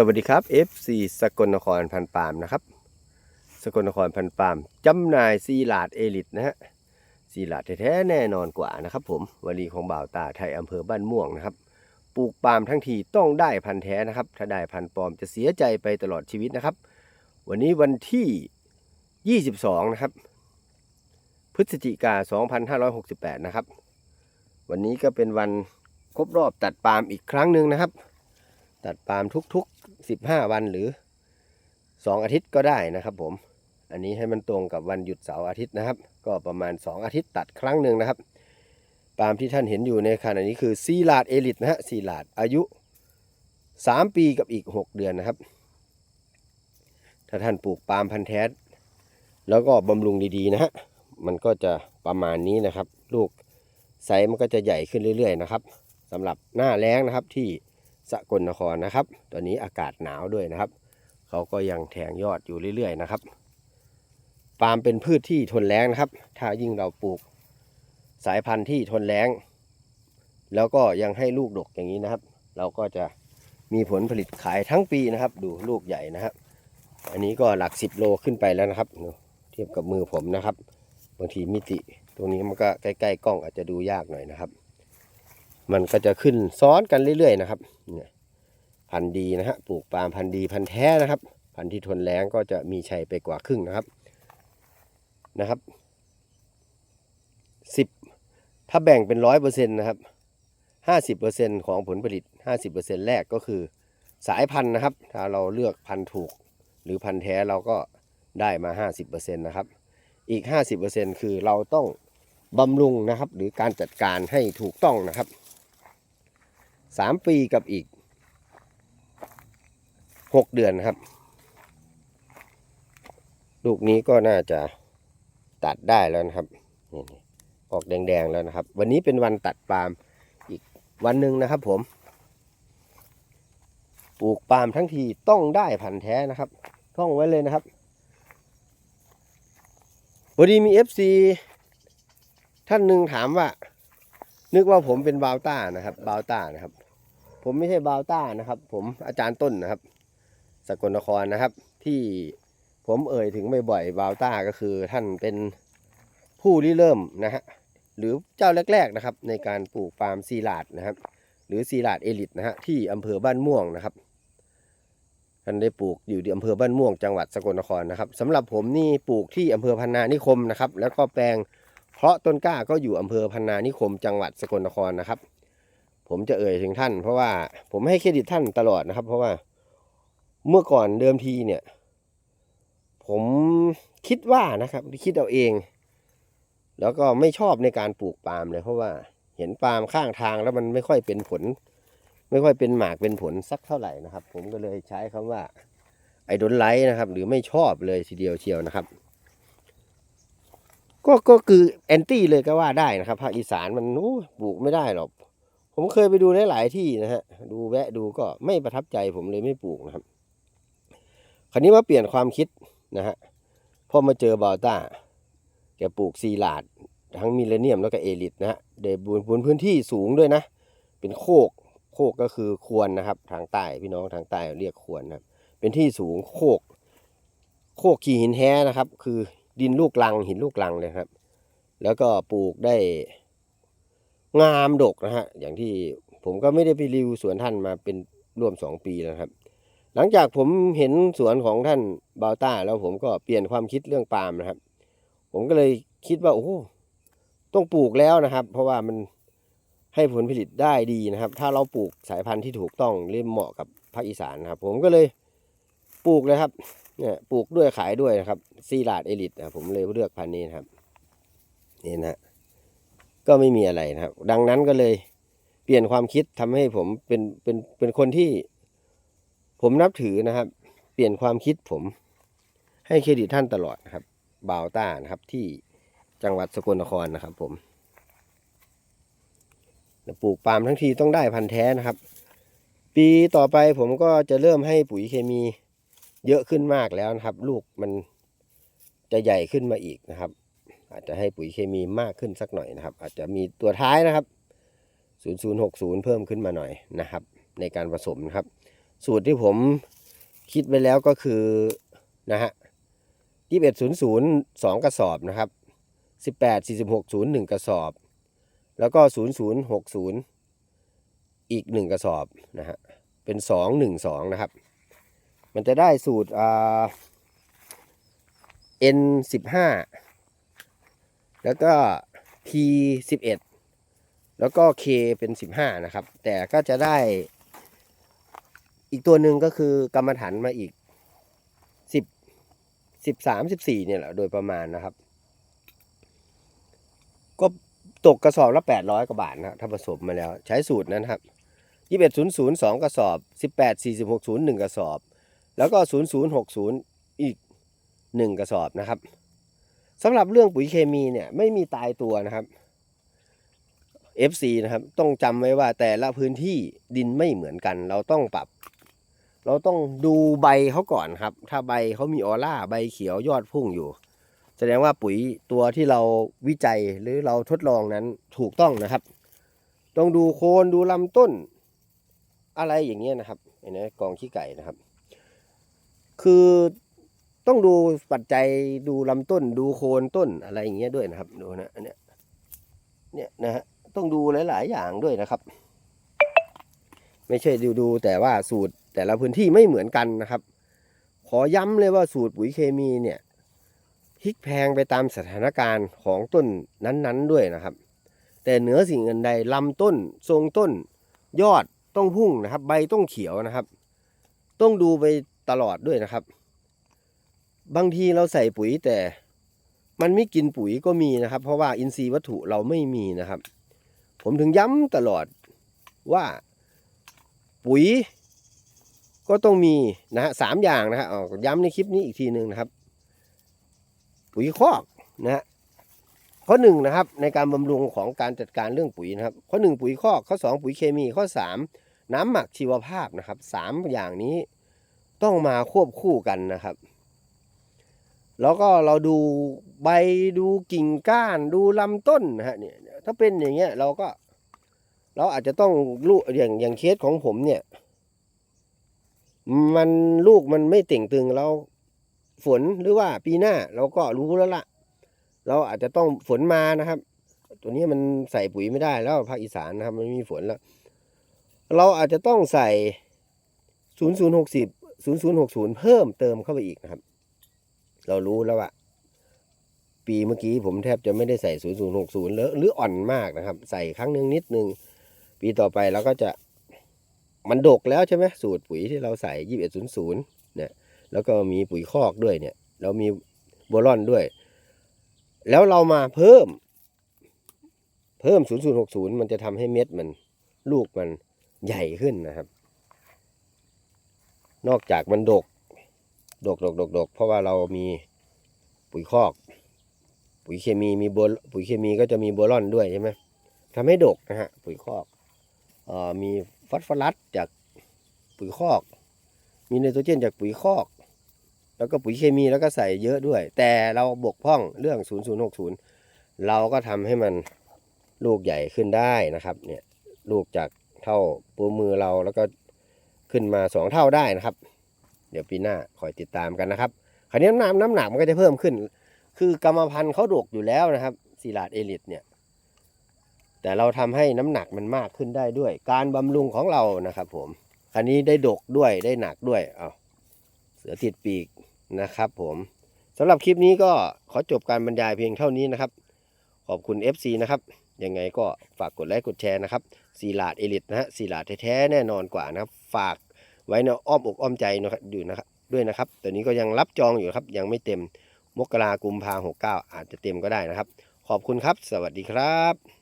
สวัสดีครับ FC สกลนครพันปามนะครับ สกลนครพันปามจำหน่ายซีลาดเอลิตนะฮะซีลาดแท้ๆแน่นอนกว่านะครับ ผมวลีของบ่าวตาไทยอำเภอบ้านม่วงนะครับ ปลูกปาล์มทั้งทีต้องได้พันธุ์แท้นะครับ ถ้าได้พันธุ์ปลอมจะเสียใจไปตลอดชีวิตนะครับ วันนี้วันที่ 22 นะครับ พฤศจิกา2568 นะครับ วันนี้ก็เป็นวันครบรอบตัดปาล์มอีกครั้งหนึ่งนะครับ ตัดปาล์มทุกๆ 15 วันหรือ 2 อาทิตย์ก็ได้นะครับผม อันนี้ให้มันตรงกับวันหยุดเสาร์อาทิตย์นะครับ ก็ประมาณ 2 อาทิตย์ตัดครั้งหนึ่งนะครับ ปาล์มที่ท่านเห็นอยู่ในขณะนี้คือซีลาดเอลิตนะฮะซีลาดอายุ 3 ปีกับอีก 6 เดือนนะครับ ถ้าท่านปลูกปาล์มพันธุ์แท้แล้วก็บำรุงดีๆนะฮะ มันก็จะประมาณนี้นะครับ ลูกไซส์มันก็จะใหญ่ขึ้นเรื่อยๆนะครับสำหรับหน้าแล้งนะครับที่ สกลนครนะครับ ตอนนี้อากาศหนาวด้วยนะครับ เขาก็ยังแทงยอดอยู่เรื่อยๆนะครับ ปาล์มเป็นพืชที่ทนแล้งนะครับ ถ้ายิ่งเราปลูกสายพันธุ์ที่ทนแล้งแล้วก็ยังให้ลูกดกอย่างนี้นะครับ เราก็จะมีผลผลิตขายทั้งปีนะครับ ดูลูกใหญ่นะครับ อันนี้ก็หลักสิบโลขึ้นไปแล้วนะครับ เทียบกับมือผมนะครับ บางทีมิติ ตรงนี้มันก็ใกล้ๆกล้องอาจจะดูยากหน่อยนะครับ มันก็จะขึ้นซ้อนกันเรื่อยๆนะครับเนี่ยพันธุ์ดีนะฮะปลูกปาล์มพันธุ์ดีพันธุ์แท้นะครับ พันธุ์ที่ทนแล้งก็จะมีชัยไปกว่าครึ่งนะครับนะครับสิบถ้าแบ่งเป็นร้อยเปอร์เซ็นต์นะครับห้าสิบเปอร์เซ็นต์ของผลผลิตห้าสิบเปอร์เซ็นต์แรกก็คือสายพันธุ์นะครับ ถ้าเราเลือกพันธุ์ถูก หรือพันธุ์แท้เราก็ได้มาห้าสิบเปอร์เซ็นต์นะครับ อีก50%คือเราต้องบำรุงนะครับ หรือการจัดการให้ถูกต้องนะครับ 3ปีกับอีก6เดือนครับ ลูกนี้ก็น่าจะตัดได้แล้วนะครับออกแดงๆแล้วนะครับ วันนี้เป็นวันตัดปาล์มอีกวันหนึ่งนะครับ ผม ปลูกปาล์มทั้งทีต้องได้พันธุ์แท้นะครับท่องไว้เลยนะครับพอดีมี FC ท่านหนึ่งถามว่า นึกว่าผมเป็นบาวต้านะครับ บาวต้านะครับ ผมไม่ใช่บาวต้านะครับ ผมอาจารย์ต้นนะครับ สกลนครนะครับ ที่ผมเอ่ยถึงบ่อยๆบาวต้าก็คือท่านเป็นผู้ริเริ่มนะฮะหรือเจ้าแรก ๆนะครับ ในการปลูกปาล์มซีลาดนะครับ หรือซีลาดเอลิตนะฮะที่อำเภอบ้านม่วงนะครับท่านได้ปลูกอยู่ที่อำเภอบ้านม่วงจังหวัดสกลนครนะครับสำหรับผมนี่ปลูกที่อำเภอพันนานิคมนะครับ แล้วก็แปลง เพราะต้นกล้าก็อยู่อำเภอพันนานิคมจังหวัดสกลนครนะครับ ผมจะเอ่ยถึงท่าน เพราะว่าผมให้เครดิตท่านตลอดนะครับ เพราะว่าเมื่อก่อนเดิมทีเนี่ย ผมคิดว่านะครับคิดเอาเอง แล้วก็ไม่ชอบในการปลูกปาล์มเลยเพราะว่าเห็นปาล์มข้างทางแล้วมันไม่ค่อยเป็นผล ไม่ค่อยเป็นหมากเป็นผลสักเท่าไหร่นะครับ ผมก็เลยใช้คำว่าไอดนไลท์นะครับ หรือไม่ชอบเลยทีเดียวเชียวนะครับ ก็ก็คือแอนตี้เลยก็ว่าได้นะครับภาคอีสานมันโอ้ปลูกไม่ได้หรอกผมเคยไปดูหลายๆที่นะฮะดูแวะดูก็ไม่ประทับใจผมเลยไม่ปลูกนะครับ คราวนี้มาเปลี่ยนความคิดนะฮะพอมาเจอบอลต้าแกปลูกซีลาดทั้งมิเลเนียมแล้วก็เอลิทนะฮะเดบุนบนพื้นที่สูงด้วยนะ เป็นโคกโคกก็คือควรนะครับ ทางใต้พี่น้องทางใต้เรียกควรนะครับเป็นที่สูงโคก โคกขี่หินแท้นะครับ คือ ดินลูกลังหินลูกลังเลยครับ แล้วก็ปลูกได้งามดกนะฮะ อย่างที่ผมก็ไม่ได้ไปรีวิวสวนท่านมาเป็นร่วมสองปีแล้วครับ หลังจากผมเห็นสวนของท่านบาวต้าแล้วผมก็เปลี่ยนความคิดเรื่องปาล์มนะครับ ผมก็เลยคิดว่าโอ้ต้องปลูกแล้วนะครับ เพราะว่ามันให้ผลผลิตได้ดีนะครับ ถ้าเราปลูกสายพันธุ์ที่ถูกต้องเล่มเหมาะกับภาคอีสานนะครับ ผมก็เลยปลูกเลยครับ เนี่ยปลูกด้วยขายด้วยนะครับซีลาดเอลิทนะผมเลยเลือกพันธุ์นี้นะครับนี่นะก็ไม่มีอะไรนะครับ ดังนั้นก็เลยเปลี่ยนความคิดทำให้ผมเป็นเป็นเป็นคนที่ ผมนับถือนะครับ เปลี่ยนความคิดผมให้เครดิตท่านตลอดนะครับบาวต้านะครับที่จังหวัดสกลนครนะครับ ผมปลูกปาล์มทั้งทีต้องได้พันธุ์แท้นะครับ ปีต่อไปผมก็จะเริ่มให้ปุ๋ยเคมี เยอะขึ้นมากแล้วนะครับ ลูกมันจะใหญ่ขึ้นมาอีกนะครับ อาจจะให้ปุ๋ยเคมีมากขึ้นสักหน่อยนะครับ อาจจะมีตัวท้ายนะครับ 0060 เพิ่มขึ้นมาหน่อยนะครับ ในการผสมนะครับ สูตรที่ผมคิดไว้แล้วก็คือนะฮะยี่สิบเอ็ดศูนย์ศูนย์สองกระสอบนะครับสิบแปดสี่สิบหกศูนย์หนึ่งกระสอบ แล้วก็ศูนย์ศูนย์หกศูนย์อีกหนึ่งกระสอบนะฮะเป็นสองหนึ่งสองนะครับ มันจะได้สูตรอ่า N สิบห้าแล้วก็ P สิบเอ็ดแล้วก็ K เป็นสิบห้านะครับ แต่ก็จะได้ อีกตัวหนึ่งก็คือกรรมฐานมาอีกสิบสิบสามสิบสี่เนี่ยแหละโดยประมาณนะครับ ก็ตกกระสอบละแปดร้อยกว่าบาทนะครับถ้าผสมมาแล้ว ใช้สูตรนั้นครับยี่สิบเอ็ดศูนย์ศูนย์สองกระสอบสิบแปดสี่สิบหกศูนย์หนึ่งกระสอบ แล้วก็ศูนย์ศูนย์หกศูนย์อีกหนึ่งกระสอบนะครับสำหรับเรื่องปุ๋ยเคมีเนี่ยไม่มีตายตัวนะครับ FC นะครับ ต้องจำไว้ว่าแต่ละพื้นที่ดินไม่เหมือนกัน เราต้องปรับ เราต้องดูใบเขาก่อนครับ ถ้าใบเขามีออร่าใบเขียวยอดพุ่งอยู่ แสดงว่าปุ๋ยตัวที่เราวิจัยหรือเราทดลองนั้นถูกต้องนะครับ ต้องดูโคนดูลำต้น อะไรอย่างเงี้ยนะครับเห็นไหมกองขี้ไก่นะครับ คือต้องดูปัจจัยดูลำต้นดูโคนต้นอะไรอย่างเงี้ยด้วยนะครับดูนะอันเนี้ยเนี่ยนะฮะต้องดูหลาย ๆ อย่างด้วยนะครับ ไม่ใช่ดูดูแต่ว่าสูตรแต่ละพื้นที่ไม่เหมือนกันนะครับ ขอย้ำเลยว่าสูตรปุ๋ยเคมีเนี่ยพลิกแพงไปตามสถานการณ์ของต้นนั้น ๆ ด้วยนะครับ แต่เหนือสิ่งอื่นใดลำต้นทรงต้น ยอดต้องพุ่งนะครับ ใบต้องเขียวนะครับ ต้องดูไป ตลอดด้วยนะครับ บางทีเราใส่ปุ๋ยแต่มันไม่กินปุ๋ยก็มีนะครับ เพราะว่าอินทรีย์วัตถุเราไม่มีนะครับ ผมถึงย้ำตลอดว่าปุ๋ยก็ต้องมีนะฮะสามอย่างนะฮะย้ำในคลิปนี้อีกทีหนึ่งนะครับ ปุ๋ยคอกนะฮะข้อหนึ่งนะครับ ในการบำรุงของการจัดการเรื่องปุ๋ยนะครับ ข้อหนึ่งปุ๋ยคอกข้อสองปุ๋ยเคมีข้อสามน้ำหมักชีวภาพนะครับสามอย่างนี้ ต้องมาควบคู่กันนะครับ แล้วก็เราดูใบดูกิ่งก้านดูลำต้นนะฮะเนี่ยถ้าเป็นอย่างเงี้ยเราก็ เราอาจจะต้องลูกอย่างอย่างเคสของผมเนี่ย มันลูกมันไม่เต่งตึงเราฝนหรือว่าปีหน้าเราก็รู้แล้วล่ะ เราอาจจะต้องฝนมานะครับ ตัวนี้มันใส่ปุ๋ยไม่ได้แล้วภาคอีสานนะครับ มันไม่มีฝนแล้ว เราอาจจะต้องใส่ศูนย์ศูนย์หกสิบ ศูนย์ศูนย์หกศูนย์เพิ่มเติมเข้าไปอีกนะครับ เรารู้แล้วว่าปีเมื่อกี้ผมแทบจะไม่ได้ใส่ศูนย์ศูนย์หกศูนย์หรืออ่อนมากนะครับ ใส่ครั้งหนึ่งนิดนึง ปีต่อไปเราก็จะมันดกแล้วใช่ไหมสูตรปุ๋ยที่เราใส่ยี่สิบเอ็ดศูนย์ศูนย์เนี่ย แล้วก็มีปุ๋ยคอกด้วยเนี่ย เรามีโบรอนด้วย แล้วเรามาเพิ่ม เพิ่มศูนย์ศูนย์หกศูนย์มันจะทำให้เม็ดมันลูกมันใหญ่ขึ้นนะครับ นอกจากมันดก ดกดกดกดกเพราะว่าเรามีปุ๋ยคอก ปุ๋ยเคมีมีโบปุ๋ยเคมีก็จะมีโบรอนด้วยใช่ไหมทำให้ดกนะฮะปุ๋ยคอกออมีฟอสฟอรัสจากปุ๋ยคอก มีไนโตรเจนจากปุ๋ยคอก แล้วก็ปุ๋ยเคมีแล้วก็ใส่เยอะด้วย แต่เราบกพร่องเรื่อง 0060 เราก็ทำให้มันลูกใหญ่ขึ้นได้นะครับเนี่ยลูกจากเท่าปูมือเราแล้วก็ ขึ้นมาสองเท่าได้นะครับ เดี๋ยวปีหน้าคอยติดตามกันนะครับคราวนี้น้ำน้ำหนักมันก็จะเพิ่มขึ้น คือกรรมพันธุ์เขาดกอยู่แล้วนะครับซีลาดเอลิทเนี่ย แต่เราทำให้น้ำหนักมันมากขึ้นได้ด้วย การบำรุงของเรานะครับ ผมอันนี้ได้ดกด้วยได้หนักด้วยเอาเสือติดปีกนะครับผมสำหรับคลิปนี้ก็ขอจบการบรรยายเพียงเท่านี้นะครับ ขอบคุณ FC นะครับ ยังไงก็ฝากกดไลค์กดแชร์นะครับสีหลาดเอลิทนะฮะสีหลาดแท้ๆแน่นอนกว่านะครับ ฝากไว้ในอ้อมอกอ้อมใจนะครับอยู่นะครับด้วยนะครับตอนนี้ก็ยังรับจองอยู่ครับ ยังไม่เต็มมกรากุมภาหกเก้าอาจจะเต็มก็ได้นะครับ ขอบคุณครับ สวัสดีครับ